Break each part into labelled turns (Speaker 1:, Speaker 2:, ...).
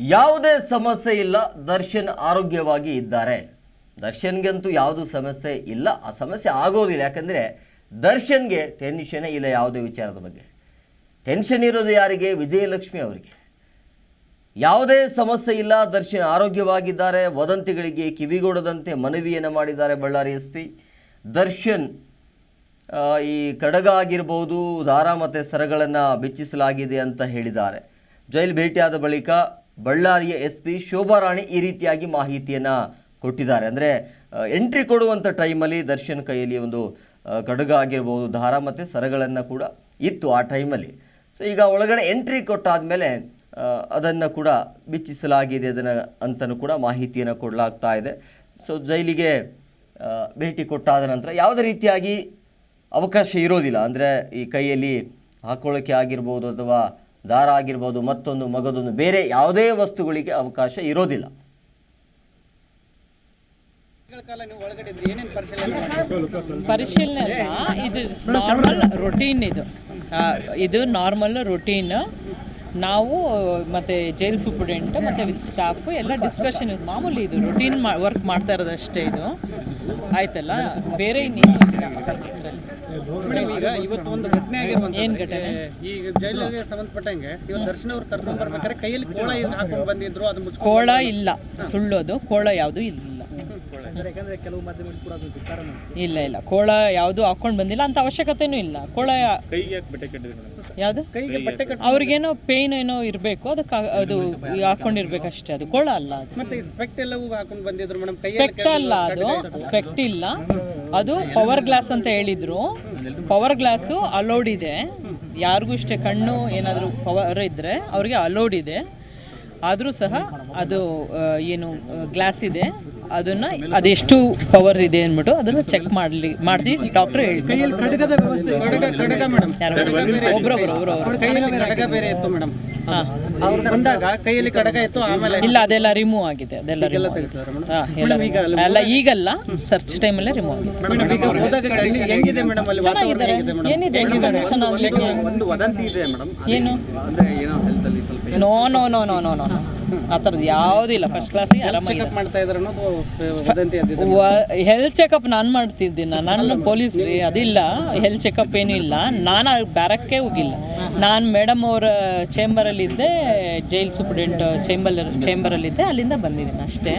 Speaker 1: ಯಾವುದೇ ಸಮಸ್ಯೆ ಇಲ್ಲ, ದರ್ಶನ್ ಆರೋಗ್ಯವಾಗಿ ಇದ್ದಾರೆ. ದರ್ಶನ್ಗಂತೂ ಯಾವುದು ಸಮಸ್ಯೆ ಇಲ್ಲ. ಆ ಸಮಸ್ಯೆ ಆಗೋದಿಲ್ಲ. ಯಾಕಂದರೆ ದರ್ಶನ್ಗೆ ಟೆನ್ಷನೇ ಇಲ್ಲ ಯಾವುದೇ ವಿಚಾರದ ಬಗ್ಗೆ. ಟೆನ್ಷನ್ ಇರೋದು ಯಾರಿಗೆ? ವಿಜಯಲಕ್ಷ್ಮಿ ಅವರಿಗೆ. ಯಾವುದೇ ಸಮಸ್ಯೆ ಇಲ್ಲ, ದರ್ಶನ್ ಆರೋಗ್ಯವಾಗಿದ್ದಾರೆ. ವದಂತಿಗಳಿಗೆ ಕಿವಿಗೊಡದಂತೆ ಮನವಿಯನ್ನು ಮಾಡಿದ್ದಾರೆ ಬಳ್ಳಾರಿ ಎಸ್ ದರ್ಶನ್ ಈ ಕಡಗ ಆಗಿರ್ಬೋದು ದಾರ ಮತ್ತು ಸರಗಳನ್ನು ಬಿಚ್ಚಿಸಲಾಗಿದೆ ಅಂತ ಹೇಳಿದ್ದಾರೆ. ಜೈಲ್ ಭೇಟಿಯಾದ ಬಳಿಕ ಬಳ್ಳಾರಿಯ ಎಸ್ ಪಿ ಶೋಭಾರಾಣಿ ಈ ರೀತಿಯಾಗಿ ಮಾಹಿತಿಯನ್ನು ಕೊಟ್ಟಿದ್ದಾರೆ. ಅಂದರೆ ಎಂಟ್ರಿ ಕೊಡುವಂಥ ಟೈಮಲ್ಲಿ ದರ್ಶನ್ ಕೈಯಲ್ಲಿ ಒಂದು ಗಡಗ ಆಗಿರ್ಬೋದು, ದಾರ ಮತ್ತು ಸರಗಳನ್ನು ಕೂಡ ಇತ್ತು ಆ ಟೈಮಲ್ಲಿ ಸೊ ಈಗ ಒಳಗಡೆ ಎಂಟ್ರಿ ಕೊಟ್ಟಾದಮೇಲೆ ಅದನ್ನು ಕೂಡ ಬಿಚ್ಚಿಸಲಾಗಿದೆ ಅದನ್ನು ಅಂತಲೂ ಕೂಡ ಮಾಹಿತಿಯನ್ನು ಕೊಡಲಾಗ್ತಾ ಇದೆ. ಸೊ ಜೈಲಿಗೆ ಭೇಟಿ ಕೊಟ್ಟಾದ ನಂತರ ಯಾವುದೇ ರೀತಿಯಾಗಿ ಅವಕಾಶ ಇರೋದಿಲ್ಲ. ಅಂದರೆ, ಈ ಕೈಯಲ್ಲಿ ಹಾಕೊಳ್ಳೋಕ್ಕೆ ಆಗಿರ್ಬೋದು ಅಥವಾ ದಾರ ಆಗಿರ್ಬೋದು ಮತ್ತೊಂದು ಮಗದೊಂದು ಬೇರೆ ಯಾವುದೇ ವಸ್ತುಗಳಿಗೆ ಅವಕಾಶ ಇರೋದಿಲ್ಲ.
Speaker 2: ಪರಿಶೀಲನೆ
Speaker 3: ಇದು ನಾರ್ಮಲ್ ರೊಟೀನ್ ಇದು. ಇದು ನಾರ್ಮಲ್ ರೊಟೀನ್ ನಾವು ಮತ್ತೆ ಜೈಲ್ ಸೂಪರ್ಡೆಂಟ್ ಮತ್ತೆ ವಿತ್ ಸ್ಟಾಫ್ ಎಲ್ಲ ಡಿಸ್ಕಷನ್ ಇದು ಮಾಮೂಲಿ ಇದು ರೊಟೀನ್ ವರ್ಕ್ ಮಾಡ್ತಾ ಇರೋದಷ್ಟೇ ಇದು. ಆಯ್ತಲ್ಲ? ಬೇರೆ ಇನ್ನೇನು.
Speaker 2: ಮೇಡಮ್ ಈಗ ಇವತ್ತು ಒಂದು ಘಟನೆ ಆಗಿರುವಂತ
Speaker 3: ಏನ್ ಘಟನೆ?
Speaker 2: ಈಗ ಜೈಲಿಗೆ ಸಂಬಂಧಪಟ್ಟಂಗೆ ಇವತ್ತು ದರ್ಶನ ಅವ್ರು ಕರ್ಕೊಂಡು ಬರ್ಬೇಕಾದ್ರೆ ಕೈಯಲ್ಲಿ ಕೋಳ ಹಾಕೊಂಡು ಬಂದಿದ್ರು ಅದು
Speaker 3: ಕೋಳ ಇಲ್ಲ. ಸುಳ್ಳೋದು ಕೋಳ ಯಾವುದು ಇಲ್ಲ. ಇಲ್ಲ ಇಲ್ಲ. ಕೋಳ ಯಾವುದು ಹಾಕೊಂಡು ಬಂದಿಲ್ಲ ಅಂತ ಅವಶ್ಯಕತೆನೂ ಇಲ್ಲ. ಕೋಳ
Speaker 2: ಕೈಗೆ ಕಟ್ಟಿ
Speaker 3: ಅವ್ರಿಗೇನೋ ಪೇನ್ ಏನೋ ಇರಬೇಕು ಅದಕ್ಕೆ ಅದು ಹಾಕೊಂಡಿರ್ಬೇಕಷ್ಟೇ ಅದು ಕೊಳ ಅಲ್ಲ ಅದು.
Speaker 2: ಸ್ಪೆಕ್ಟ್
Speaker 3: ಅಲ್ಲ ಅದು ಸ್ಪೆಕ್ಟ್ ಇಲ್ಲ. ಅದು ಪವರ್ ಗ್ಲಾಸ್ ಅಂತ ಹೇಳಿದ್ರು. ಪವರ್ ಗ್ಲಾಸು ಅಲೋಡ್ ಇದೆ. ಯಾರಿಗೂ ಇಷ್ಟೇ ಕಣ್ಣು ಏನಾದರೂ ಪವರ್ ಇದ್ದರೆ ಅವ್ರಿಗೆ ಅಲೋಡ್ ಇದೆ. ಆದರೂ ಸಹ ಅದು ಏನು ಗ್ಲಾಸ್ ಇದೆ. ಅದನ್ನ ಅದೆಷ್ಟು ಪವರ್ ಇದೆ ಅಂದ್ಬಿಟ್ಟು ಅದನ್ನು ಚೆಕ್ ಮಾಡ್ಲಿ ಡಾಕ್ಟರ್
Speaker 2: ಖಡ್ಗ ಇತ್ತು. ಆಮೇಲೆ
Speaker 3: ಇಲ್ಲ ಅದೆಲ್ಲ ರಿಮೂವ್ ಆಗಿದೆ. ಅದೆಲ್ಲ ಅಲ್ಲ ಈಗಲ್ಲ ಸರ್ಚ್ ಟೈಮಲ್ಲೇ ರಿಮೂವ್ ಆಗಿದೆ. ಏನು? No no no no no no ಆ ಥರದ್ದು ಯಾವುದಿಲ್ಲ ಫಸ್ಟ್ ಕ್ಲಾಸಿಗೆ ಆರಾಮಾಗಿದೆ.
Speaker 2: ಚೆಕಪ್ ಮಾಡ್ತಾ ಇದ್ರು
Speaker 3: ಹೆಲ್ತ್ ಚೆಕಪ್ ನಾನು ಮಾಡ್ತಿದ್ದೀನಿ. ನಾನು ಪೊಲೀಸ್ ರೀ ಅದಿಲ್ಲ. ಹೆಲ್ತ್ ಚೆಕಪ್ ಏನೂ ಇಲ್ಲ. ನಾನು ಬ್ಯಾರಕ್ಕೆ ಹೋಗಿಲ್ಲ. ನಾನು ಮೇಡಮ್ ಅವರ ಚೇಂಬರಲ್ಲಿದ್ದೆ ಜೈಲ್ ಸೂಪ್ರಿಡೆಂಟ್ ಚೇಂಬರ್ ಚೇಂಬರಲ್ಲಿದ್ದೆ ಅಲ್ಲಿಂದ ಬಂದಿದ್ದೀನಿ ಅಷ್ಟೇ.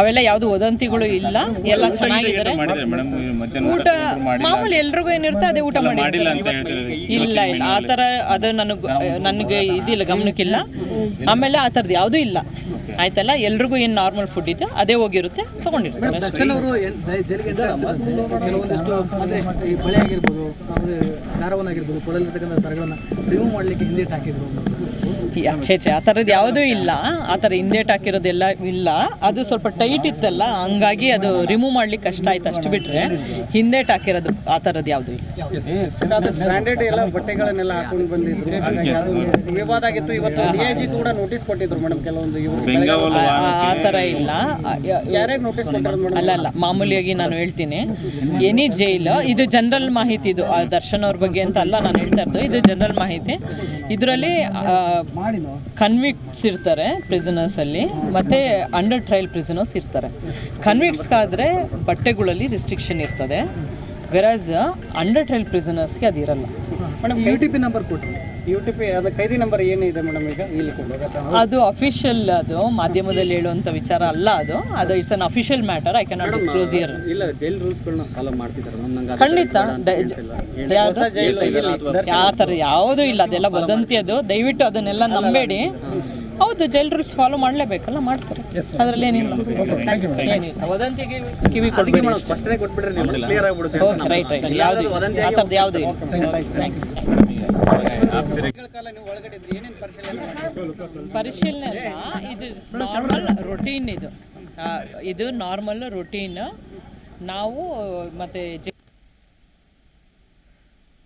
Speaker 3: ಅವೆಲ್ಲ ಯಾವುದು ವದಂತಿಗಳು ಇಲ್ಲ ಎಲ್ಲ ಚೆನ್ನಾಗಿದ್ದಾರೆ. ಊಟ ಮಾಮೂಲಿ ಎಲ್ರಿಗೂ ಏನಿರುತ್ತೆ ಅದೇ ಊಟ ಮಾಡಿ ಇಲ್ಲ ಇಲ್ಲ ಆ ಥರ ಅದು ನನಗೆ ನನಗೆ ಇದಿಲ್ಲ ಗಮನಕ್ಕಿಲ್ಲ. ಆಮೇಲೆ ಆ ಥರದ್ದು ಯಾವುದೂ ಇಲ್ಲ. ಆಯ್ತಲ್ಲ? ಎಲ್ರಿಗೂ ಏನು ನಾರ್ಮಲ್ ಫುಡ್ ಇದೆ ಅದೇ ಹೋಗಿರುತ್ತೆ ತಗೊಂಡಿರ್ತಾರೆ. ಆ ಥರದ್ದು ಯಾವುದೂ ಇಲ್ಲ. ಆ ಥರ ಹಿಂದೇಟ್ ಹಾಕಿರೋದೆಲ್ಲ ಇಲ್ಲ. ಅದು ಸ್ವಲ್ಪ ಟೈಟ್ ಇತ್ತಲ್ಲ ಹಂಗಾಗಿ ಅದು ರಿಮೂವ್ ಮಾಡ್ಲಿಕ್ಕೆ ಕಷ್ಟ ಆಯ್ತು ಅಷ್ಟು ಬಿಟ್ರೆ. ಹಿಂದೇಟ್ ಹಾಕಿರೋದು ಆ ಥರದ್ದು ಯಾವುದೂ ಇಲ್ಲ.
Speaker 2: ಬ್ರಾಂಡೆಡ್ ಎಲ್ಲ ಬಟ್ಟೆಗಳನ್ನೆಲ್ಲ ಹಾಕೊಂಡು ಬಂದಿದ್ರು. ವಿವಾದ ಆಗಿತ್ತು. ಇವತ್ತು ಡಿ ಐ ಜಿ ಕೂಡ ನೋಟಿಸ್ ಕೊಟ್ಟಿದ್ರು ಮೇಡಮ್ ಕೆಲವೊಂದು ಇವರು
Speaker 3: ಆ- ಥರ ಇಲ್ಲ. ಅಲ್ಲ ಅಲ್ಲ ಮಾಮೂಲಿಯಾಗಿ ನಾನು ಹೇಳ್ತೀನಿ. ಎನಿ ಜೈಲ್ ಇದು ಜನರಲ್ ಮಾಹಿತಿ ಇದು. ಆ ದರ್ಶನ್ ಅವ್ರ ಬಗ್ಗೆ ಅಂತ ಅಲ್ಲ ನಾನು ಹೇಳ್ತಾ ಇರೋದು. ಇದು ಜನರಲ್ ಮಾಹಿತಿ. ಇದರಲ್ಲಿ ಕನ್ವಿಕ್ಟ್ಸ್ ಇರ್ತಾರೆ ಪ್ರಿಸನರ್ಸ್ ಅಲ್ಲಿ ಮತ್ತೆ ಅಂಡರ್ ಟ್ರಯಲ್ ಪ್ರಿಸನರ್ಸ್ ಇರ್ತಾರೆ. ಕನ್ವಿಕ್ಟ್ಸ್ಗಾದರೆ ಬಟ್ಟೆಗಳಲ್ಲಿ ರಿಸ್ಟ್ರಿಕ್ಷನ್ ಇರ್ತದೆ. ವೆರಾಸ್ ಅಂಡರ್ ಟ್ರಯಲ್ ಪ್ರಿಸನರ್ಸ್ಗೆ ಅದಿರಲ್ಲ.
Speaker 2: Madam
Speaker 4: U T P number ಕೊಟ್ಟರು
Speaker 2: ಯು ಟಿ ಪಿ ಅದು ಖೈದಿ ನಂಬರ್ ಏನಿದೆ ಮೇಡಮ್ ಈಗ? ಇಲ್ಲಿ
Speaker 3: ಅದು ಅಫಿಷಿಯಲ್ ಅದು ಮಾಧ್ಯಮದಲ್ಲಿ ಹೇಳುವಂಥ ವಿಚಾರ ಅಲ್ಲ ಅದು. ಅದು it's an official matter I can disclose here
Speaker 5: ಇಲ್ಲ ಜೈಲ್ ರೂಲ್ಸ್ಗಳನ್ನ ಫಾಲೋ ಮಾಡ್ತಿದ್ದಾರೆ
Speaker 3: ಖಂಡಿತ. ಡ- ಯಾವುದು? ಯಾವ್ದು ಆ ಥರ ಯಾವುದೂ ಇಲ್ಲ ಅದೆಲ್ಲ ವದಂತಿ ಅದು. ದಯವಿಟ್ಟು ಅದನ್ನೆಲ್ಲ ನಂಬೇಡಿ. ಹೌದು ಜೈಲ್ ರೂಲ್ಸ್ ಫಾಲೋ ಮಾಡಲೇಬೇಕಲ್ಲ ಮಾಡ್ತಾರೆ. ಅದರಲ್ಲಿ ಏನಿಲ್ಲ. ಏನಿಲ್ಲ. ವದಂತಿಗೆ ಕಿವಿ
Speaker 5: ಆಗ್ಬಿಡುತ್ತೆ
Speaker 3: ಓಕೆ ರೈಟ್ ರೈಟ್ ಯಾವುದು ಆ ಥರದ್ದು ಯಾವುದೂ ಇಲ್ಲ. ಥ್ಯಾಂಕ್ ಯು
Speaker 2: ಪರಿಶೀಲನೆ
Speaker 3: ಅಲ್ಲ ಇದು ನಾರ್ಮಲ್ ರೊಟೀನ್ ಇದು. ಇದು ನಾರ್ಮಲ್ ರೊಟೀನ್ ನಾವು ಮತ್ತೆ ದರ್ಶನ್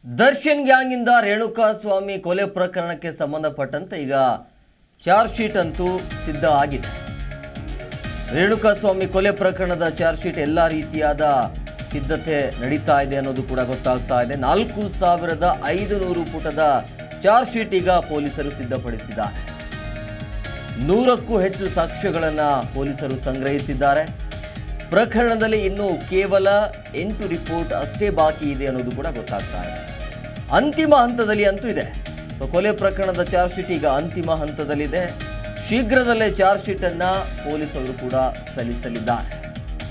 Speaker 1: ದರ್ಶನ್ ಗ್ಯಾಂಗಿಂದ ರೇಣುಕಾ ಸ್ವಾಮಿ ಕೊಲೆ ಪ್ರಕರಣಕ್ಕೆ ಸಂಬಂಧಪಟ್ಟಂತೆ ಈಗ ಚಾರ್ಜ್ ಶೀಟ್ ಅಂತೂ ಸಿದ್ಧ ಆಗಿದೆ. ರೇಣುಕಾ ಸ್ವಾಮಿ ಕೊಲೆ ಪ್ರಕರಣದ ಚಾರ್ಜ್ ಶೀಟ್ ಎಲ್ಲ ರೀತಿಯಾದ ಸಿದ್ಧತೆ ನಡೀತಾ ಇದೆ ಅನ್ನೋದು ಕೂಡ ಗೊತ್ತಾಗ್ತಾ ಇದೆ. ನಾಲ್ಕು ಸಾವಿರದ ಐದು ನೂರು ಪುಟದ ಚಾರ್ಜ್ ಶೀಟ್ ಈಗ ಪೊಲೀಸರು ಸಿದ್ಧಪಡಿಸಿದ್ದಾರೆ ನೂರಕ್ಕೂ ಹೆಚ್ಚು ಸಾಕ್ಷ್ಯಗಳನ್ನು ಪೊಲೀಸರು ಸಂಗ್ರಹಿಸಿದ್ದಾರೆ. ಪ್ರಕರಣದಲ್ಲಿ ಇನ್ನೂ ಕೇವಲ ಎಂಟು ರಿಪೋರ್ಟ್ ಅಷ್ಟೇ ಬಾಕಿ ಇದೆ ಅನ್ನೋದು ಕೂಡ ಗೊತ್ತಾಗ್ತಾ ಇದೆ. ಅಂತಿಮ ಹಂತದಲ್ಲಿ ಅಂತೂ ಇದೆ. ಸೊ ಕೊಲೆ ಪ್ರಕರಣದ ಚಾರ್ಜ್ ಶೀಟ್ ಈಗ ಅಂತಿಮ ಹಂತದಲ್ಲಿದೆ. ಶೀಘ್ರದಲ್ಲೇ ಚಾರ್ಜ್ ಶೀಟ್ ಅನ್ನ ಪೊಲೀಸರು ಕೂಡ ಸಲ್ಲಿಸಲಿದ್ದಾರೆ.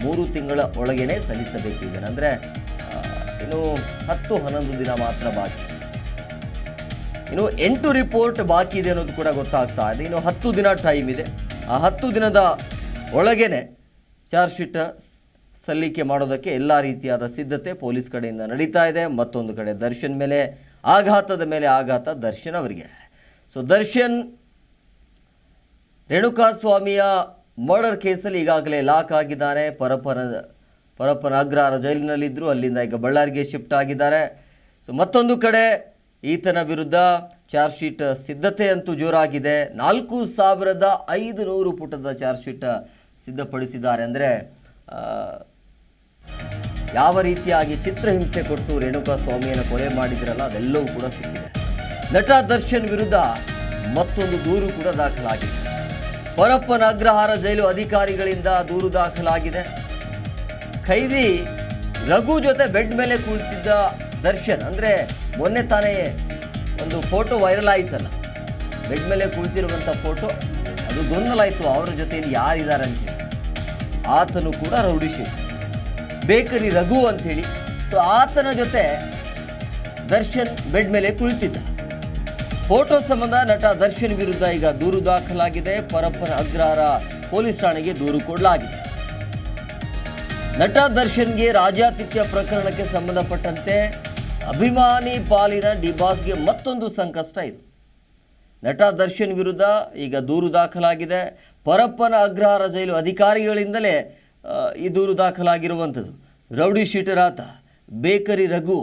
Speaker 1: ಮೂರು ತಿಂಗಳ ಒಳಗೇನೆ ಸಲ್ಲಿಸಬೇಕು ಈಗ ಅಂದರೆ ಇನ್ನು ಹತ್ತು ಹನ್ನೊಂದು ದಿನ ಮಾತ್ರ ಬಾಕಿ. ಇನ್ನು ಎಂಟು ರಿಪೋರ್ಟ್ ಬಾಕಿ ಇದೆ ಅನ್ನೋದು ಕೂಡ ಗೊತ್ತಾಗ್ತಾ ಇದೆ. ಇನ್ನು ಹತ್ತು ದಿನ ಟೈಮ್ ಇದೆ. ಆ ಹತ್ತು ದಿನದ ಒಳಗೇನೆ ಚಾರ್ಜ್ ಶೀಟ್ ಸಲ್ಲಿಕೆ ಮಾಡೋದಕ್ಕೆ ಎಲ್ಲ ರೀತಿಯಾದ ಸಿದ್ಧತೆ ಪೊಲೀಸ್ ಕಡೆಯಿಂದ ನಡೀತಾ ಇದೆ. ಮತ್ತೊಂದು ಕಡೆ ದರ್ಶನ್ ಮೇಲೆ ಆಘಾತದ ಮೇಲೆ ಆಘಾತ ದರ್ಶನ್ ಅವರಿಗೆ. ಸೊ ದರ್ಶನ್ ರೇಣುಕಾಸ್ವಾಮಿಯ ಮರ್ಡರ್ ಕೇಸಲ್ಲಿ ಈಗಾಗಲೇ ಲಾಕ್ ಆಗಿದ್ದಾರೆ. ಪರಪ್ಪನ ಪರಪ್ಪನ ಅಗ್ರಹಾರ ಜೈಲಿನಲ್ಲಿದ್ದರು ಅಲ್ಲಿಂದ ಈಗ ಬಳ್ಳಾರಿಗೆ ಶಿಫ್ಟ್ ಆಗಿದ್ದಾರೆ. ಸೊ ಮತ್ತೊಂದು ಕಡೆ ಈತನ ವಿರುದ್ಧ ಚಾರ್ಜ್ ಶೀಟ್ ಸಿದ್ಧತೆ ಅಂತೂ ಜೋರಾಗಿದೆ. ನಾಲ್ಕು ಸಾವಿರದ ಐದು ನೂರು ಪುಟದ ಚಾರ್ಜ್ ಶೀಟ್ ಸಿದ್ಧಪಡಿಸಿದ್ದಾರೆ. ಅಂದರೆ ಯಾವ ರೀತಿಯಾಗಿ ಚಿತ್ರಹಿಂಸೆ ಕೊಟ್ಟು ರೇಣುಕಾ ಸ್ವಾಮಿಯನ್ನು ಕೊಲೆ ಮಾಡಿದ್ರಲ್ಲ, ಅದೆಲ್ಲವೂ ಕೂಡ ಸಿಕ್ಕಿದೆ. ನಟ ದರ್ಶನ್ ವಿರುದ್ಧ ಮತ್ತೊಂದು ದೂರು ಕೂಡ ದಾಖಲಾಗಿದೆ. ಪರಪ್ಪನ ಅಗ್ರಹಾರ ಜೈಲು ಅಧಿಕಾರಿಗಳಿಂದ ದೂರು ದಾಖಲಾಗಿದೆ. ಖೈದಿ ರಘು ಜೊತೆ ಬೆಡ್ ಮೇಲೆ ಕುಳಿತಿದ್ದ ದರ್ಶನ್. ಅಂದರೆ ಮೊನ್ನೆ ತಾನೇ ಒಂದು ಫೋಟೋ ವೈರಲ್ ಆಯಿತಲ್ಲ. ಬೆಡ್ ಮೇಲೆ ಕುಳಿತಿರುವಂಥ ಫೋಟೋ, ಅದು ಗೊಂದಲ ಆಯಿತು, ಅವರ ಜೊತೆಯಲ್ಲಿ ಯಾರಿದ್ದಾರೆ ಅಂತೇಳಿ ಆತನು ಕೂಡ ರೌಡಿ ಬೇಕರಿ ರಘು ಅಂಥೇಳಿ ಸೊ ಆತನ ಜೊತೆ ದರ್ಶನ್ ಬೆಡ್ ಮೇಲೆ ಕುಳಿತಿದ್ದ. ಫೋಟೋ ಸಂಬಂಧ ನಟ ದರ್ಶನ್ ವಿರುದ್ಧ ಈಗ ದೂರು ದಾಖಲಾಗಿದೆ. ಪರಪ್ಪನ ಅಗ್ರಹಾರ ಪೊಲೀಸ್ ಠಾಣೆಗೆ ದೂರು ಕೊಡಲಾಗಿದೆ. ನಟ ದರ್ಶನ್ಗೆ ರಾಜಾತಿಥ್ಯ ಪ್ರಕರಣಕ್ಕೆ ಸಂಬಂಧಪಟ್ಟಂತೆ ಅಭಿಮಾನಿ ಪಾಲಿನ ಡಿಬಾಸ್ಗೆ ಮತ್ತೊಂದು ಸಂಕಷ್ಟ ಇದು. ನಟ ದರ್ಶನ್ ವಿರುದ್ಧ ಈಗ ದೂರು ದಾಖಲಾಗಿದೆ. ಪರಪ್ಪನ ಅಗ್ರಹಾರ ಜೈಲು ಅಧಿಕಾರಿಗಳಿಂದಲೇ ಈ ದೂರು ದಾಖಲಾಗಿರುವಂಥದ್ದು. ರೌಡಿ ಶೀಟರ್ ಆತ, ಬೇಕರಿ ರಘು,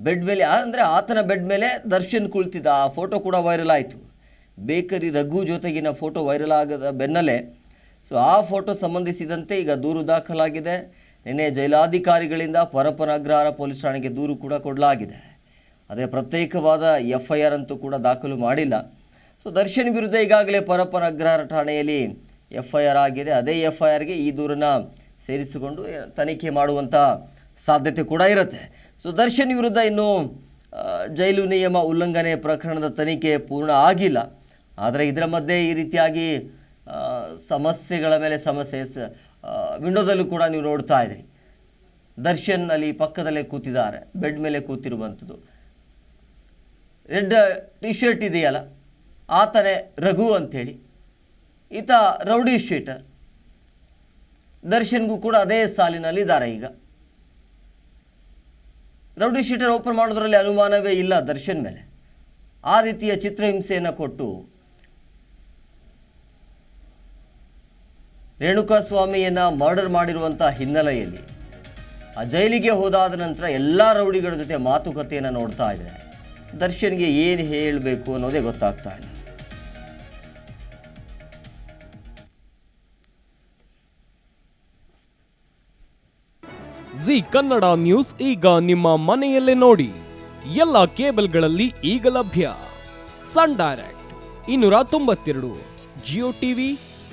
Speaker 1: ಬೆಡ್ ಮೇಲೆ, ಅಂದರೆ ಆತನ ಬೆಡ್ ಮೇಲೆ ದರ್ಶನ್ ಕುಳಿತಿದ್ದ. ಆ ಫೋಟೋ ಕೂಡ ವೈರಲ್ ಆಯಿತು. ಬೇಕರಿ ರಘು ಜೊತೆಗಿನ ಫೋಟೋ ವೈರಲ್ ಆಗದ ಬೆನ್ನಲ್ಲೇ, ಸೊ ಆ ಫೋಟೋ ಸಂಬಂಧಿಸಿದಂತೆ ಈಗ ದೂರು ದಾಖಲಾಗಿದೆ. ನಿನ್ನೆ ಜೈಲಾಧಿಕಾರಿಗಳಿಂದ ಪರಪ್ಪನ ಅಗ್ರಹಾರ ಪೊಲೀಸ್ ಠಾಣೆಗೆ ದೂರು ಕೂಡ ಕೊಡಲಾಗಿದೆ. ಅದೇ ಪ್ರತ್ಯೇಕವಾದ ಎಫ್ ಐ ಆರ್ ಅಂತೂ ಕೂಡ ದಾಖಲು ಮಾಡಿಲ್ಲ. ಸೊ ದರ್ಶನ್ ವಿರುದ್ಧ ಈಗಾಗಲೇ ಪರಪ್ಪನ ಅಗ್ರಹಾರ ಠಾಣೆಯಲ್ಲಿ ಎಫ್ ಐ ಆರ್ ಆಗಿದೆ. ಅದೇ ಎಫ್ ಐ ಆರ್ಗೆ ಈ ದೂರನ್ನು ಸೇರಿಸಿಕೊಂಡು ತನಿಖೆ ಮಾಡುವಂಥ ಸಾಧ್ಯತೆ ಕೂಡ ಇರುತ್ತೆ. ಸೊ ದರ್ಶನ್ ವಿರುದ್ಧ ಇನ್ನೂ ಜೈಲು ನಿಯಮ ಉಲ್ಲಂಘನೆ ಪ್ರಕರಣದ ತನಿಖೆ ಪೂರ್ಣ ಆಗಿಲ್ಲ. ಆದರೆ ಇದರ ಮಧ್ಯೆ ಈ ರೀತಿಯಾಗಿ ಸಮಸ್ಯೆಗಳ ಮೇಲೆ ಸಮಸ್ಯೆ ವಿಂಡೋದಲ್ಲೂ ಕೂಡ ನೀವು ನೋಡ್ತಾ ಇದ್ರಿ. ದರ್ಶನ್ ಅಲ್ಲಿ ಪಕ್ಕದಲ್ಲೇ ಕೂತಿದ್ದಾರೆ, ಬೆಡ್ ಮೇಲೆ ಕೂತಿರುವಂಥದ್ದು. ರೆಡ್ ಟಿ ಶರ್ಟ್ ಇದೆಯಲ್ಲ, ಆತನೇ ರಘು ಅಂಥೇಳಿ. ಈತ ರೌಡಿ ಶೀಟರ್ ದರ್ಶನ್ಗೂ ಕೂಡ ಅದೇ ಸಾಲಿನಲ್ಲಿ ಇದ್ದಾರೆ ಈಗ. ರೌಡಿ ಶೀಟರ್ ಓಪನ್ ಮಾಡೋದ್ರಲ್ಲಿ ಅನುಮಾನವೇ ಇಲ್ಲ ದರ್ಶನ್ ಮೇಲೆ. ಆ ರೀತಿಯ ಚಿತ್ರಹಿಂಸೆಯನ್ನು ಕೊಟ್ಟು ರೇಣುಕಾಸ್ವಾಮಿಯನ್ನ ಮರ್ಡರ್ ಮಾಡಿರುವಂಥ ಹಿನ್ನೆಲೆಯಲ್ಲಿ ಆ ಜೈಲಿಗೆ ಹೋದಾದ ನಂತರ ಎಲ್ಲ ರೌಡಿಗಳ ಜೊತೆ ಮಾತುಕತೆಯನ್ನು ನೋಡ್ತಾ ಇದ್ದಾರೆ. ದರ್ಶನ್ಗೆ ಏನು ಹೇಳಬೇಕು ಅನ್ನೋದೇ ಗೊತ್ತಾಗ್ತಾ ಇಲ್ಲ.
Speaker 6: ಜಿ ಕನ್ನಡ ನ್ಯೂಸ್ ಈಗ ನಿಮ್ಮ ಮನೆಯಲ್ಲೇ ನೋಡಿ. ಎಲ್ಲ ಕೇಬಲ್ಗಳಲ್ಲಿ ಈಗ ಲಭ್ಯ. ಸನ್ ಡೈರೆಕ್ಟ್ ಇನ್ನೂರ ತೊಂಬತ್ತೆರಡು, ಜಿಯೋ ಟಿವಿ